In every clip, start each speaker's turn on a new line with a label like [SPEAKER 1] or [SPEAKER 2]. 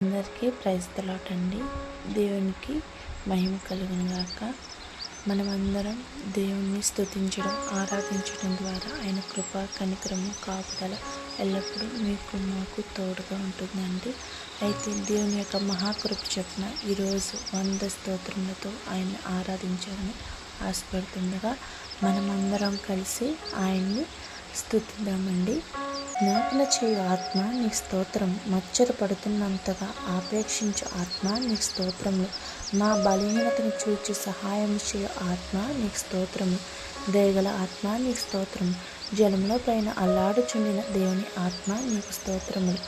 [SPEAKER 1] అందరికీ ప్రైజ్ అండి. దేవునికి మహిమ కలుగును గాక. మనమందరం దేవుణ్ణి స్తుతించడం ఆరాధించడం ద్వారా ఆయన కృప కనికరము కాపుదల ఎల్లప్పుడూ మీకు మాకు తోడుగా ఉంటుందండి. అయితే దేవుని యొక్క మహాకృప చొప్పున ఈరోజు వంద స్తోత్రములతో ఆయన ఆరాధించాలని ఆశపడుతుండగా మనమందరం కలిసి ఆయన్ని స్తుతిద్దామండి. జ్ఞాపన చేయు ఆత్మ నీ స్తోత్రం. మచ్చట పడుతున్నంతగా ఆపేక్షించు ఆత్మ నీ స్తోత్రము. నా బలహీనతను చూచి సహాయం చేయు ఆత్మ నీ స్తోత్రము. దయగల ఆత్మ నీ స్తోత్రం జలంలో పైన అల్లాడుచుండిన దేవుని ఆత్మ నీకు స్తోత్రములు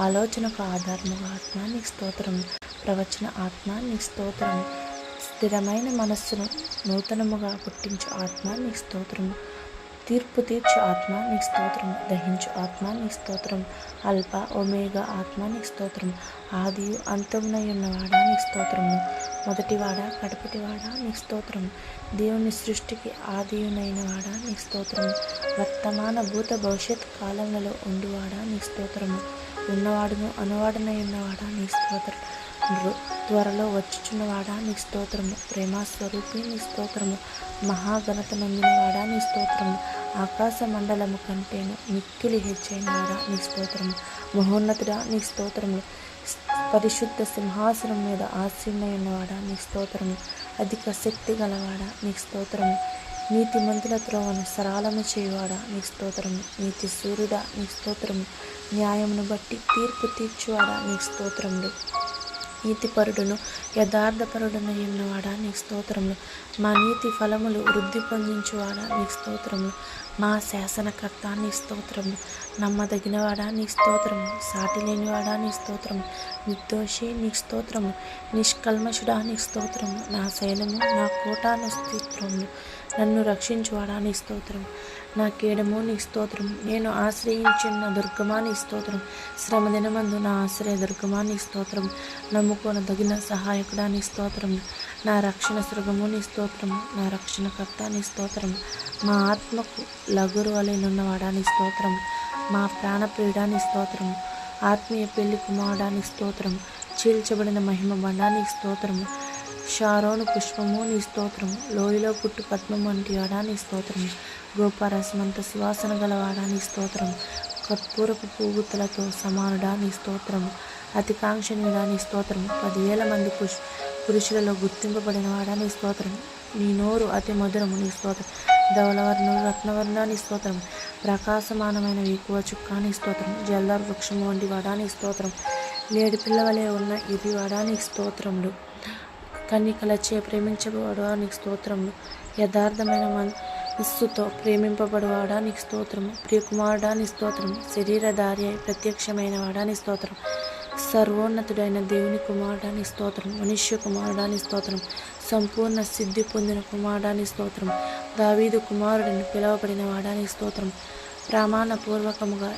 [SPEAKER 1] ఆలోచనకు ఆధారముగా ఆత్మ నీకు స్తోత్రము. ప్రవచన ఆత్మ నీకు స్తోత్రము. స్థిరమైన మనస్సును నూతనముగా పుట్టించు ఆత్మ నీకు స్తోత్రము. తీర్పు తీర్చు ఆత్మ నీకు స్తోత్రం దహించు ఆత్మ నీకు స్తోత్రం అల్ప ఒమేగా ఆత్మ నీకు స్తోత్రం ఆదియు అంతమునై ఉన్నవాడ నీకు స్తోత్రము మొదటివాడ కడుపుటివాడ నీకు స్తోత్రం దేవుని సృష్టికి ఆదియునైన వాడ నీకు స్తోత్రం వర్తమాన భూత భవిష్యత్ కాలంలో ఉండువాడ నీకు స్తోత్రము ఉన్నవాడును అనువాడనై ఉన్నవాడా నీ స్తోత్రం త్వరలో వచ్చుచున్నవాడా నీ స్తోత్రము. ప్రేమాస్వరూపి నీ స్తోత్రము. మహాఘనత నొందినవాడా నీ స్తోత్రము. ఆకాశ మండలము కంటేను మిక్కిలి హెచ్చైనవాడా నీ స్తోత్రము. మహోన్నతుడా నీ స్తోత్రము. పరిశుద్ధ సింహాసనం మీద ఆసీనై ఉన్నవాడా నీ స్తోత్రము. అధిక శక్తి గలవాడా నీ స్తోత్రము. నీతి మంతుల త్రోవను సరళము చేయువాడా నీ స్తోత్రము. నీతి సూర్యుడా నీ స్తోత్రము. న్యాయమును బట్టి తీర్పు తీర్చువాడా నీ స్తోత్రములు. నీతిపరుడును యథార్థపరుడును ఎన్నవాడా నీకు స్తోత్రములు. మా నీతి ఫలములు వృద్ధి పొందించువాడా నీకు స్తోత్రములు. మా శాసనకర్త నీ స్తోత్రము నమ్మదగినవాడా నీ స్తోత్రము సాటి లేనివాడా నీ స్తోత్రము నిర్దోషి నీ స్తోత్రము నిష్కల్మషుడా నీ స్తోత్రము నా శైలము నా కోటాను స్తోత్రములు నన్ను రక్షించువాడా నీ స్తోత్రం నా కీడము నీ స్తోత్రం. నేను ఆశ్రయించిన దుర్గమా నీ స్తోత్రం. శ్రమ దినమందు నా ఆశ్రయ దుర్గమా నీ స్తోత్రం. నమ్ముకొనదగిన సహాయకుడా నీ స్తోత్రం. నా రక్షణ సృగము నీ స్తోత్రం. నా రక్షణకర్త నీ స్తోత్రం. మా ఆత్మకు లగురు వలెనున్నవాడా నీ స్తోత్రం. మా ప్రాణప్రియుడా నీ స్తోత్రం. ఆత్మీయ పెళ్ళి కుమారుడా నీ స్తోత్రం. చీల్చబడిన మహిమ బండా నీ స్తోత్రము షారోను పుష్పము నీ స్తోత్రము లోయలో పుట్టు పద్మం వంటి వాడా నీ స్తోత్రము గోపారసమంత సువాసన గలవాడా నీ స్తోత్రం కర్పూరపు పూగుతలతో సమానుడా నీ స్తోత్రము అతి కాంక్షణీయుడా నీ స్తోత్రం పదివేల మంది పుష్ పురుషులలో గుర్తింపబడిన వాడా నీ స్తోత్రం నీ నోరు అతి మధురము నీ స్తోత్రం ధవలవర్ణు రత్నవర్ణ నీ స్తోత్రం ప్రకాశమానమైన ఎక్కువ చుక్క నీ స్తోత్రం జల్లార్ వృక్షము వంటి వాడా నీ స్తోత్రం లేడి పిల్లవలే ఉన్న ఇది వాడా నీ స్తోత్రములు కన్నికలచే ప్రేమించబడువా నీకు స్తోత్రము. యథార్థమైన మనస్సుతో ప్రేమింపబడువాడా నీకు స్తోత్రము. ప్రియకుమారుడా నీ స్తోత్రము. శరీరధారి ప్రత్యక్షమైన వాడా నీ స్తోత్రం సర్వోన్నతుడైన దేవుని కుమారుడాని స్తోత్రం మనుష్య కుమారుడాని స్తోత్రం సంపూర్ణ సిద్ధి పొందిన కుమారుడాని స్తోత్రం దావీదు కుమారుడిని పిలువబడిన వాడాని స్తోత్రం ప్రమాణపూర్వకముగా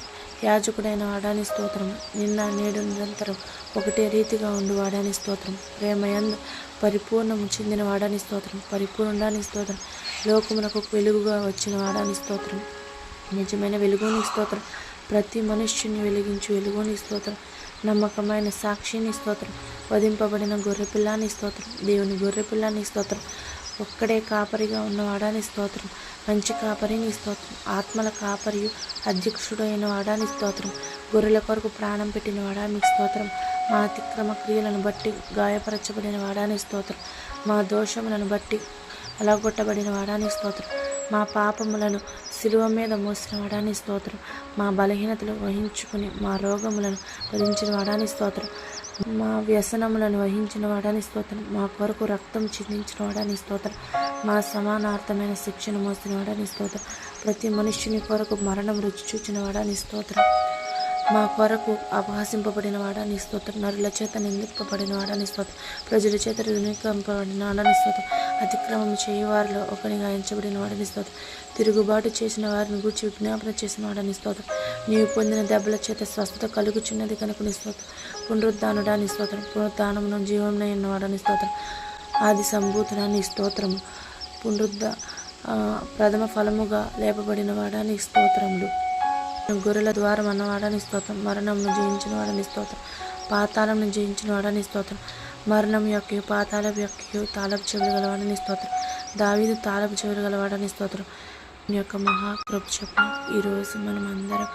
[SPEAKER 1] యాజకుడైన వాడాని స్తోత్రం నిన్న నేడు నిరంతరం ఒకటే రీతిగా ఉండు వాడాని స్తోత్రం ప్రేమయందు పరిపూర్ణము చెందిన వాడాని స్తోత్రం. పరిపూర్ణాని స్తోత్రం. లోకమునకు వెలుగుగా వచ్చిన వాడాని స్తోత్రం. నిజమైన వెలుగుని స్తోత్రం. ప్రతి మనుష్యుని వెలిగించు వెలుగుని స్తోత్రం. నమ్మకమైన సాక్షిని స్తోత్రం. వధింపబడిన గొర్రెపిల్లాని స్తోత్రం. దేవుని గొర్రెపిల్లాని స్తోత్రం. ఒక్కడే కాపరిగా ఉన్నవాడాని స్తోత్రం? మంచి కాపరిని స్తోత్రం. ఆత్మల కాపరియు అధ్యక్షుడైన వాడాని స్తోత్రం? గొర్రెల కొరకు ప్రాణం పెట్టిన వాడాని స్తోత్రం? మా అతిక్రమ క్రియలను బట్టి గాయపరచబడిన వాడాని స్తోత్రం? మా దోషములను బట్టి అలగొట్టబడిన వాడాని స్తోత్రం? మా పాపములను శిలువ మీద మోసిన వాడాని స్తోత్రం? మా బలహీనతలు వహించుకుని మా రోగములను భరించిన వాడాని స్తోత్రం? మా వ్యసనములను వహించిన వాడాని స్తోత్రం. మా కొరకు రక్తం చిందించిన వాడాని స్తోత్రం. మా సమానార్థమైన శిక్షను మోసిన వాడాని స్తోత్రం. ప్రతి మనుష్యుని కొరకు మరణం రుచి చూచిన వాడాని స్తోత్రం. మా కొరకు అపహాసింపబడిన వాడాని స్తోత్రం. నరుల చేత నిందింపబడిన వాడాని స్తోత్రం. ప్రజల చేత రుణింపబడిన వాడని స్తోత్రం. అతిక్రమం చేయవారిలో ఒకరిని గాయించబడిన వాడని స్తోత్రం. తిరుగుబాటు చేసిన వారిని గురించి విజ్ఞాపన చేసిన వాడని స్తోత్రం. నీవు పొందిన దెబ్బల చేత స్వస్థత కలుగుచున్నది కనుక నీ స్తోత్రం. పునరుద్ధానుడా నీ స్తోత్రం. పునరుద్ధానమును జీవంలో స్తోత్రం. ఆది సంభూతుడా నీ స్తోత్రము. పునరుద్ధ ప్రథమ ఫలముగా లేపబడిన వాడాని స్తోత్రములు. గొర్రెల ద్వారం అన్నవాడని స్తోత్రం. మరణంను జయించిన వాడని స్తోత్రం. పాతాళం జయించిన వాడని స్తోత్రం. మరణం యొక్క పాతాళ యొక్క తాళపు చెవులు గలవాడని స్తోత్రం. దావీదు తాళపు చెవులు గలవాడని స్తోత్రం. యొక్క మహాకృప చొప్పున ఈరోజు మనం అందరం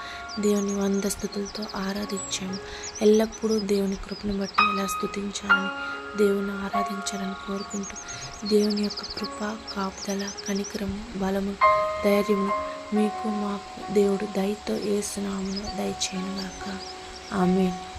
[SPEAKER 1] దేవుని వంద స్థుతులతో ఆరాధించాము. ఎల్లప్పుడూ దేవుని కృపను బట్టి ఎలా స్తుతించాలని దేవుని ఆరాధించాలని కోరుకుంటూ దేవుని యొక్క కృప కాపుదల కనికరము బలము ధైర్యము మీకు మాకు దేవుడు దయతో ఏసునామును దయచేయనుగాక. ఆమెన్.